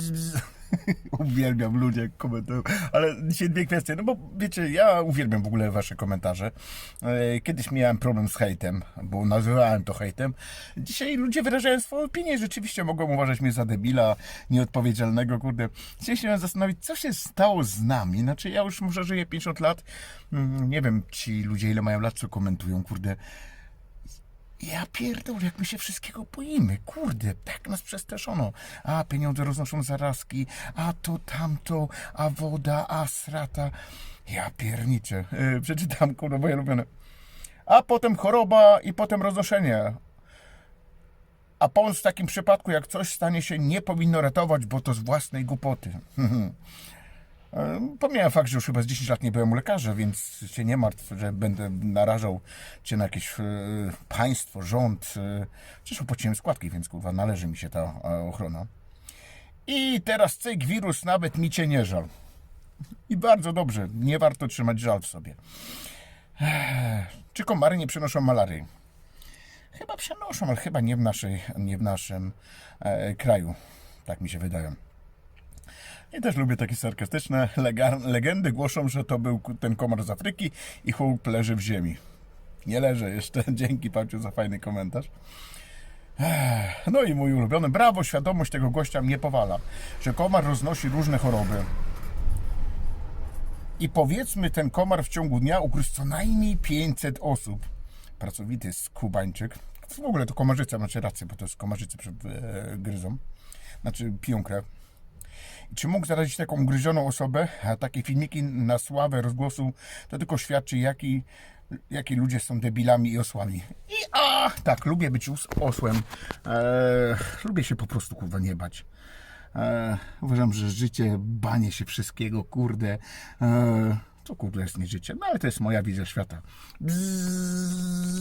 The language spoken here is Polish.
Uwielbiam ludzie jak komentują, ale dzisiaj dwie kwestie, no bo wiecie, ja uwielbiam w ogóle wasze komentarze. E, Kiedyś miałem problem z hejtem, bo nazywałem to hejtem. Dzisiaj ludzie wyrażają swoją opinię, rzeczywiście mogą uważać mnie za debila, nieodpowiedzialnego, kurde. Dzisiaj się zastanowić, co się stało z nami. Znaczy, ja już może żyję 50 lat, Mm, nie wiem, ci ludzie ile mają lat, co komentują, kurde. Ja pierdolę, jak my się wszystkiego boimy. Kurde, tak nas przestraszono. A pieniądze roznoszą zarazki, a to tamto, a woda, a strata. Ja pierniczę. Yy, przeczytam, kurde, moje ulubione. A potem choroba i potem roznoszenie. A pomoc w takim przypadku, jak coś stanie się, nie powinno ratować, bo to z własnej głupoty. E, Pomijam fakt, że już chyba z 10 lat nie byłem u lekarza, więc się nie martw, że będę narażał cię na jakieś e, państwo, rząd. E, Przecież opłaciłem składki, więc kurwa należy mi się ta e, ochrona. I teraz cyk wirus, nawet mi cię nie żal. I bardzo dobrze, nie warto trzymać żal w sobie. Czy komary nie przenoszą malarii? Chyba przenoszą, ale chyba nie w, naszej, nie w naszym e, kraju. Tak mi się wydaje. I też lubię takie sarkastyczne legendy. Głoszą, że to był ten komar z Afryki i chłop leży w ziemi. Nie leży jeszcze. Dzięki Paciu za fajny komentarz. No i mój ulubiony. Brawo, świadomość tego gościa mnie powala, że komar roznosi różne choroby. I powiedzmy, ten komar w ciągu dnia ugryzł co najmniej 500 osób. Pracowity skubańczyk. W ogóle to komarzyca, macie rację, bo to jest komarzycy przed e, gryzą. Znaczy piją krew. Czy mógł zarazić taką ugryzioną osobę? A takie filmiki na sławę rozgłosu to tylko świadczy, jaki, jaki ludzie są debilami i osłami. I a, tak, lubię być os- osłem. Eee, lubię się po prostu kurwa nie bać. Eee, uważam, że życie, banie się wszystkiego, kurde. Eee, to kurde jest nie życie, no ale to jest moja wizja świata. Bzzz.